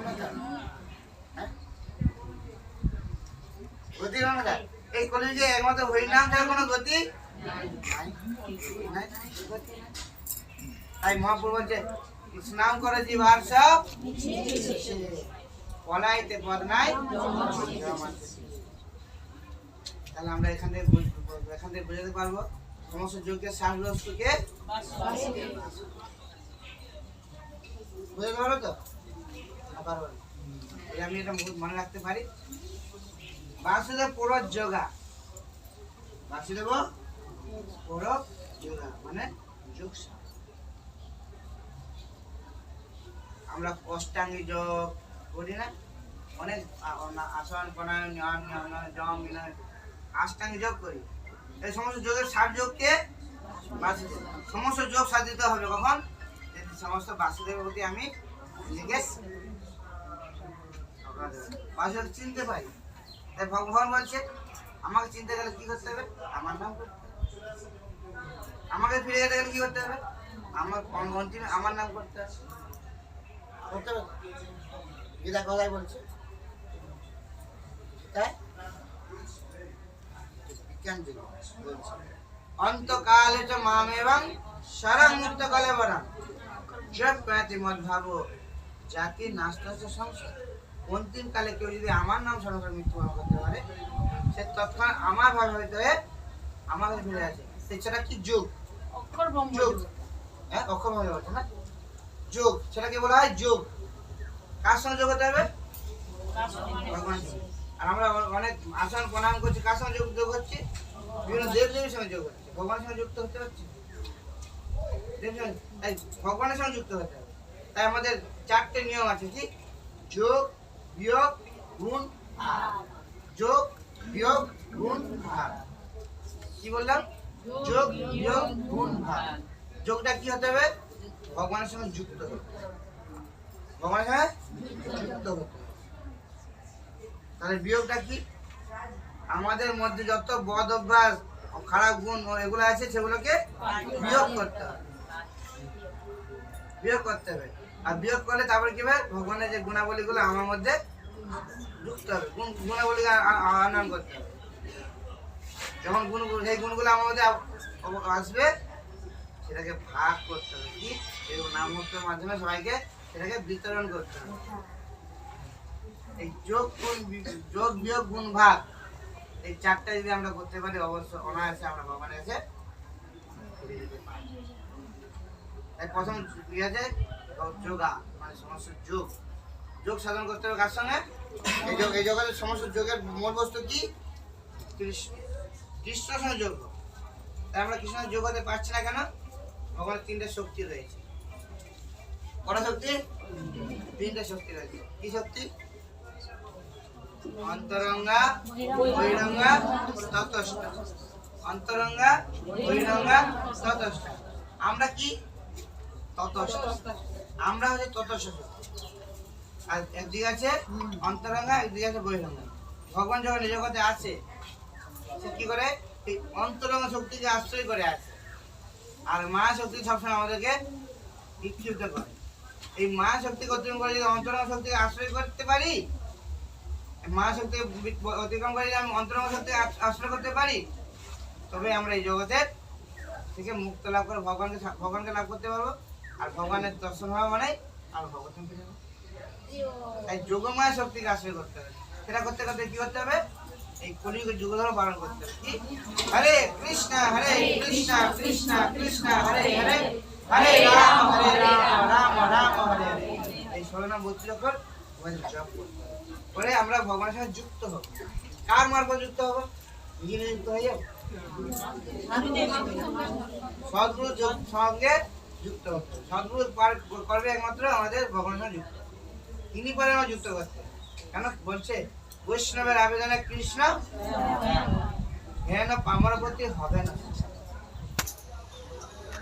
হ্যাঁ? গতির এই কলিযুগে একমাত্র হরিনাম ছাড়া কোনো গতি গতি। তাই মহাপুর বলছে স্নান করে জীবার সব পলাইতে পদ নাই তাহলে আমরা এখান থেকে এখান থেকে বুঝাতে পারব সমস্ত যোগের শ্বাসগ্রস্তকে বুঝতে পারো তো আমি এটা মনে রাখতে পারি। যোগা। যোগা মানে যোগ আমরা অষ্টাঙ্গী যোগ করি না। অনেক আসন প্রাণায়াম জম যোগ করি। এই সমস্ত যোগের সাত যোগকে সমস্ত যোগ সাধিত হবে কখন? সমস্ত বাসুদেবের প্রতি আমি নিজেকে বাসুদেব চিনতে পারি। তাই ভগবান বলছে, আমাকে চিনতে গেলে কি করতে হবে? আমার নাম। আমাকে ফিরে যেতে গেলে কি করতে হবে? আমার অন্তিমে আমার নাম করতে হবে। বলছে। জাতি সংসার। অন্তিম কালে কেউ যদি আমার নাম স্মরণ করে মৃত্যুবরণ করতে পারে সে তৎক্ষণাৎ আমার হইতে হয়ে আমার কাছে ফিরে আসে। সেটা কি যুগ? অক্ষর যোগ। হ্যাঁ অক্ষর ভাবে বলছে না? যোগ। সেটাকে বলা হয় যোগ। কার সঙ্গে যোগ হতে হবে। আর আমরা অনেক আসন প্রণাম করছি। কার সঙ্গে যোগ যোগ হচ্ছে? বিভিন্ন দেব দেবীর সঙ্গে যোগ হচ্ছে। ভগবানের সঙ্গে যুক্ত হতে হচ্ছে? তাই ভগবানের সঙ্গে যুক্ত হতে হবে। তাই আমাদের চারটে নিয়ম আছে কি? যোগ বিয়োগ গুণ ভাগ। যোগ বিয়োগ গুণ ভাগ কি বললাম? যোগ বিয়োগ গুণ ভাগ যোগটা কি হতে হবে? ভগবানের সঙ্গে যুক্ত হতে ভগবানের সঙ্গে যুক্ত হতে। তাহলে বিয়োগটা কি? আমাদের মধ্যে যত বদ অভ্যাস, খারাপ গুণ এগুলো আছে, সেগুলোকে বিয়োগ করতে হবে। বিয়োগ করতে হবে। আর বিয়োগ করলে তারপরে কি হবে? ভগবানের যে গুণাবলীগুলো আমার মধ্যে যুক্ত হবে। গুণ গুণাবলী আনয়ন করতে হবে। যখন গুণ সেই গুণগুলো আমার মধ্যে আসবে, সেটাকে ভাগ করতে হবে। কি? এই নামমূর্তের মাধ্যমে সবাইকে সেটাকে বিতরণ করতে হবে। এই যোগ গুণ যোগ বিয়োগ গুণ ভাগ, এই চারটা যদি আমরা করতে পারি, অবশ্য অনায়াসে আমরা ভগবানের কাছে প্রথম কি আছে? যোগা মানে সমস্ত যোগ। যোগ সাধন করতে হবে সঙ্গে? এই যোগ, এই জগতের সমস্ত যোগের যোগ। পারছি না কেন? তিনটে শক্তি রয়েছে। শক্তি? তিনটে শক্তি রয়েছে। কি শক্তি? অন্তরঙ্গা অন্তরঙ্গা আমরা কি? আমরা হচ্ছে ততস্থ শক্তি। আর একদিকে আছে অন্তরঙ্গা একদিকে আছে বহিরঙ্গা। ভগবান যখন নিজ জগতে আছে সে কি করে? এই অন্তরঙ্গ শক্তিকে আশ্রয় করে আছে আর মা শক্তি সবসময় আমাদেরকে বিক্ষিপ্ত করে। এই মা শক্তিকে অতিক্রম করে যদি অন্তরঙ্গ শক্তিকে আশ্রয় করতে পারি, মা শক্তি অতিক্রম করে যদি আমি অন্তরঙ্গ শক্তি আশ্রয় করতে পারি, তবে আমরা এই জগতের থেকে মুক্ত লাভ করে ভগবানকে ভগবানকে লাভ করতে পারব। আর ভগবানের দর্শন হওয়া মানে আর ভগবান পেয়ে যাব তাই যোগময় শক্তিকে আশ্রয় করতে হবে। সেটা করতে করতে কি করতে হবে? এই কলিযুগের যুগ ধর্ম পালন করতে হবে। কি? হরে কৃষ্ণ হরে কৃষ্ণ কৃষ্ণ কৃষ্ণ, হরে হরে হরে রাম হরে রাম রাম রাম, হরে হরে। এই ষোলনাম বলছি যখন আমাদের জপ করতে করে আমরা ভগবানের সঙ্গে যুক্ত হব। কার মারফত যুক্ত হব? নিজে যুক্ত হয়ে যাব। সদ্গুরু সঙ্গে যুক্ত। হতে হবে। সদ্গুরু করবে একমাত্র আমাদের ভগবানের যুক্ত। তিনি পরে আমার যুক্ত করতে কেন বলছে? বৈষ্ণবের আবেদনে কৃষ্ণ, হেন পামর প্রতি হবে না।